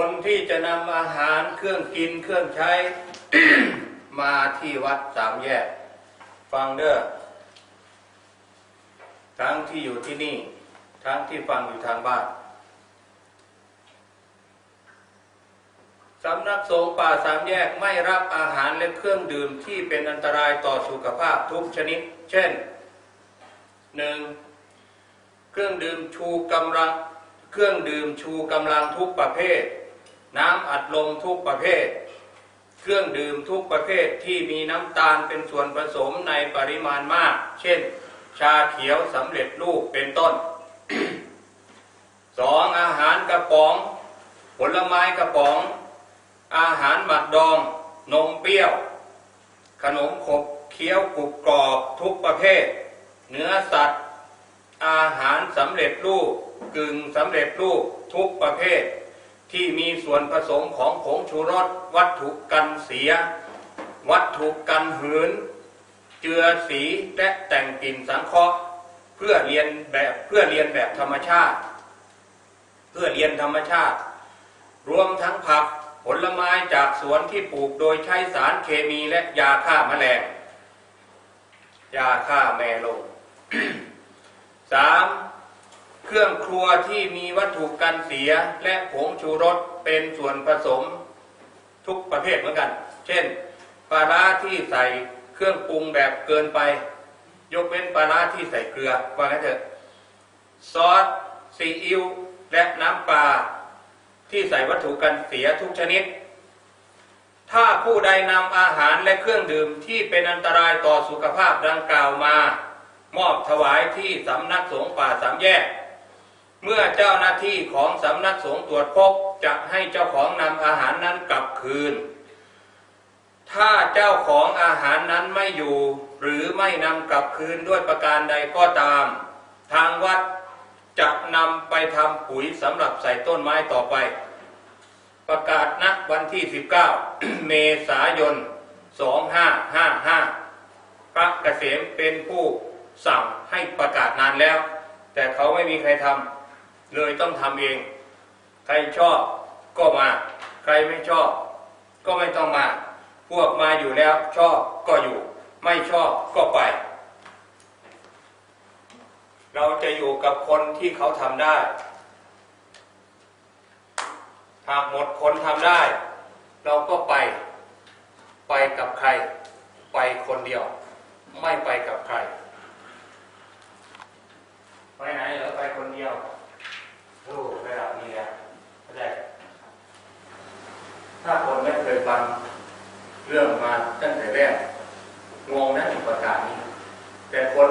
คนที่จะนำอาหารเครื่องกินเครื่องใช้ มาที่วัดสามแยก ฟังเด้อทั้งที่อยู่ที่นี่ ทั้งที่ฟังอยู่ทางบ้านสำนักสงฆ์ป่าสามแยกไม่รับอาหารและเครื่องดื่มที่เป็นอันตรายต่อสุขภาพทุกชนิด เช่นหนึ่งเครื่องดื่มชูกำลัง เครื่องดื่มชูกำลังทุกประเภท น้ำอัดลมทุกประเภท เครื่องดื่มทุกประเภทที่มีน้ำตาลเป็นส่วนผสมในปริมาณมาก เช่น ชาเขียวสำเร็จรูปเป็นต้นสองอาหารกระป๋อง ผลไม้กระป๋อง อาหารหมักดอง นมเปรี้ยว ขนมขบเคี้ยวกรุบกรอบทุกประเภท เนื้อสัตว์ อาหารสำเร็จรูปกึ่งสำเร็จรูปทุกประเภท ที่มีส่วนผสมของผงชูรสวัตถุกันเสีย วัตถุกันหืน เจือสีและแต่งกลิ่นสังเคราะห์เพื่อเรียนแบบเพื่อเรียนแบบธรรมชาติ เพื่อเรียนธรรมชาติ รวมทั้งผักผลไม้จากสวนที่ปลูกโดยใช้สารเคมีและยาฆ่าแมลงยาฆ่าแมลงสาม เครื่องครัวที่มีวัตถุกันเสียและผงชูรสเป็นส่วนผสมทุกประเภทเหมือนกัน เช่น ปลาร้าที่ใส่เครื่องปรุงแบบเกินไป ยกเว้นปลาร้าที่ใส่เกลือว่างั้นเถอะ ซอสซีอิ๊วและน้ำปลาที่ใส่วัตถุกันเสียทุกชนิด ถ้าผู้ใดนำอาหารและเครื่องดื่มที่เป็นอันตรายต่อสุขภาพดังกล่าวมา มอบถวายที่สำนักสงฆ์ป่าสามแยก เมื่อเจ้าหน้าที่ของสำนักสงฆ์ตรวจพบจะให้เจ้าของนำอาหารนั้นกลับคืน ถ้าเจ้าของอาหารนั้นไม่อยู่ หรือไม่นำกลับคืนด้วยประการใดก็ตาม ทางวัดจะนำไปทำปุ๋ยสำหรับใส่ต้นไม้ต่อไป ประกาศนักวันที่ 19 เมษายน 2555 พระเกษมเป็นผู้สั่งให้ประกาศนานแล้ว แต่เขาไม่มีใครทำ เลยต้องทำเอง ใครชอบก็มา ใครไม่ชอบ ก็ไม่ต้องมา พวกมาอยู่แล้ว ชอบก็อยู่ ไม่ชอบก็ไป เราจะอยู่กับคนที่เขาทำได้ หากหมดคนทำได้ เราก็ไป ไปกับใคร ไปคนเดียว ไม่ไปกับใคร ไปไหนเหรอไปคนเดียวโอ้ระดับนี้แล้วเข้าใจถ้าคนไม่เคยฟังเรื่องมาตั้งแต่แรก งงนะอีกประกาศนี้ แต่คน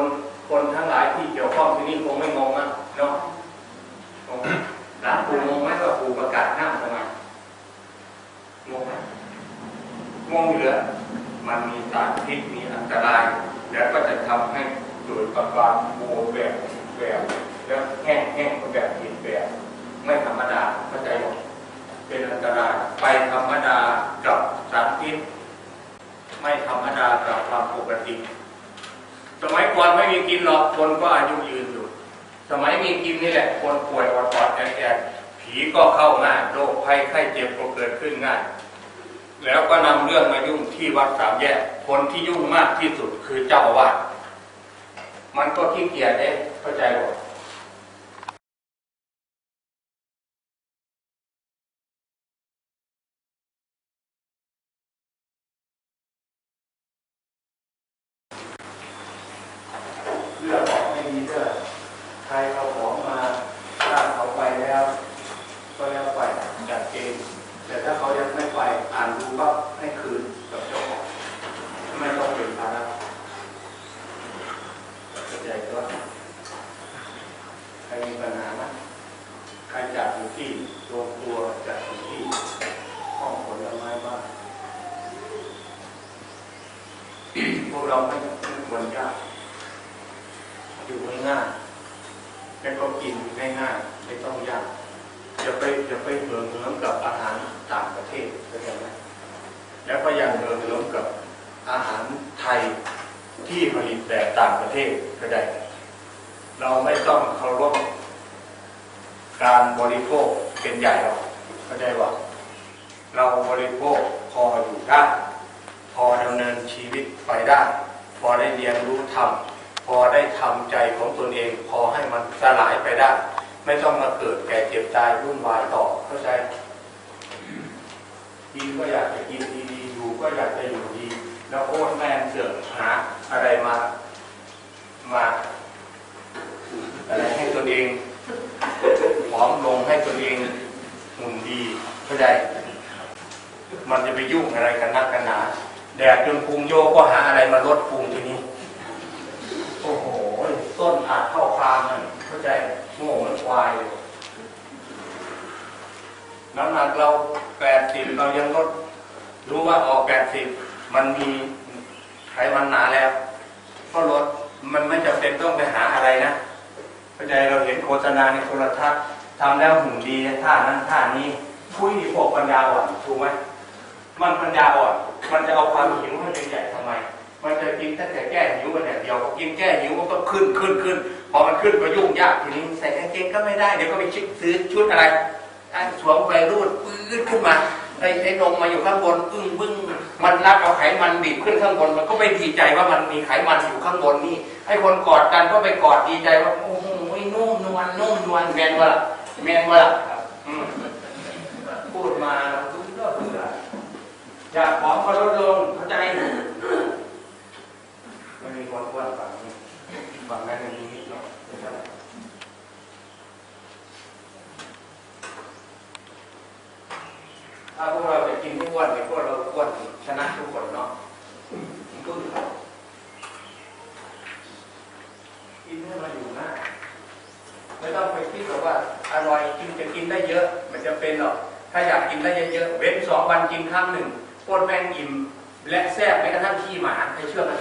คนทั้งหลายที่เกี่ยวข้องที่นี่คงไม่งงมั้งเนาะหลานปู่งงไหมว่าปู่ประกาศห้ามทำไมงงไหมงงเหรอมันมีสารพิษมีอันตราย แล้วก็จะทำให้เกิดอาการโบแบบแบบแล้วแห้งแห้งแบบผิดแบบไม่ธรรมดาเข้าใจไหมเป็นอันตรายไปธรรมดากับสารพิษ ไม่ธรรมดากับความปกติ สมัยก่อนไม่มีกินหรอกคนก็อายุยืนอยู่ สมัยมีกินนี่แหละ คนป่วยอดอดแอดแอดผีก็เข้าง่ายโรคภัยไข้เจ็บก็เกิดขึ้นง่าย แล้วก็นำเรื่องมายุ่งที่วัดสามแยก คนที่ยุ่งมากที่สุดคือเจ้าอาวาสมันก็ขี้เกียจเด้เข้าใจหรอเลือกออกไม่มีเด้อใครเอาของมาถ้าเขาไปแล้ว ก็แล้วไปจัดเกณฑ์แต่ถ้าเขายังไม่ไปอ่านดูก็ให้คืนกับเจ้าของไม่ต้องเป็นภาระเข้าใจว่าใครมีปัญหาไหมใครจัดอยู่ที่รวมตัวจัดอยู่ที่ห้องผลไม้บ้าง พ วกเราไม่ไม่ควรยากอยู่ง่ายๆแล้วก็กินง่ายๆไม่ต้องยากจะไปจะไปเหิมเหิมกับอาหารต่างประเทศเข้าใจไหมแล้วก็อยังเหิมเหิมกับอาหารไทยที่ผลิตแบบต่างประเทศก็ได้ เราไม่ต้องเคารพการบริโภคเป็นใหญ่หรอกเข้าใจว่า เราบริโภคพออยู่ได้ พอดำเนินชีวิตไปได้ พอได้เรียนรู้ธรรมพอได้ทำใจของตนเอง พอให้มันสลายไปได้ ไม่ต้องมาเกิดแก่เจ็บตายวุ่นวายต่อเข้าใจกินก็อยากจะกินดีๆอยู่ก็อยากจะอยู่ดี แล้วโคตรแม่เสือกหาอะไรมามาอะไรให้ตนเองผอมลงให้ตนเองหุ่นดีเข้าใจมันจะไปยุ่งอะไรกันนักกันหนา แดดจนพุงโยกก็หาอะไรมาลดพุงทีนี้ โอ้โห ต้นอาจเข้าคามนั่นเข้าใจโง่เหมันควายเลยน้ำหนักเราแปดสิบเรายังลด รู้ว่าออกแปดสิบมันมีไขมันหนาแล้วก็ลดมันไม่จำเป็นต้องไปหาอะไรนะเข้าใจเราเห็นโฆษณาในโทรทัศน์ทำแล้วหุ่นดีท่านั้นท่านี้คุยพวกปัญญาอ่อนถูกไหมมันปัญญาอ่อน มันจะเอาความหิวให้เป็นใหญ่ทำไม มันจะกินแต่แต่แก้หิวมันอย่างเดียวพอกินแก้หิวมันก็ขึ้นขึ้นขึ้นพอมันขึ้นก็ยุ่งยากทีนี้ใส่กางเกงก็ไม่ได้เดี๋ยวก็ไปชิบซื้อชุดอะไรอันสวมไปรูดปื้ดขึ้นมาไอ้ไอ้นมมาอยู่ข้างบนอึ้งบึ้งมันรัดเอาไขมันบีบขึ้นข้างบน มันก็ไม่ดีใจว่ามันมีไขมันอยู่ข้างบนนี่ให้คนกอดกันก็ไปกอดดีใจว่าโอ้โหนุ่มนวลนุ่มนวลแมนวะล่ะแมนวะล่ะพูดมาทุกเรื่องเบื่อ อยากของก็ลดลงเข้าใจมันมีคนอ้วนฝั่งนี้ฝั่งนั้นมันมีนิดหน่อยไม่เท่าไหร่ถ้าพวกเราจะกินไม่อ้วนเนี่พวกเราอ้วนชนะทุกคนเนาะพึ่งเขากินให้มันอยู่หน้าไม่ต้องไปคิดหรอกว่าอร่อยกินจะกินได้เยอะ มันจะเป็นหรอกถ้าอยากกินได้เยอะๆเว้นสองวันกินครั้งหนึ่ง โคตรแมงอิ่มและแซ่บแม้กระทั่งขี้หมาให้เชื่อไหม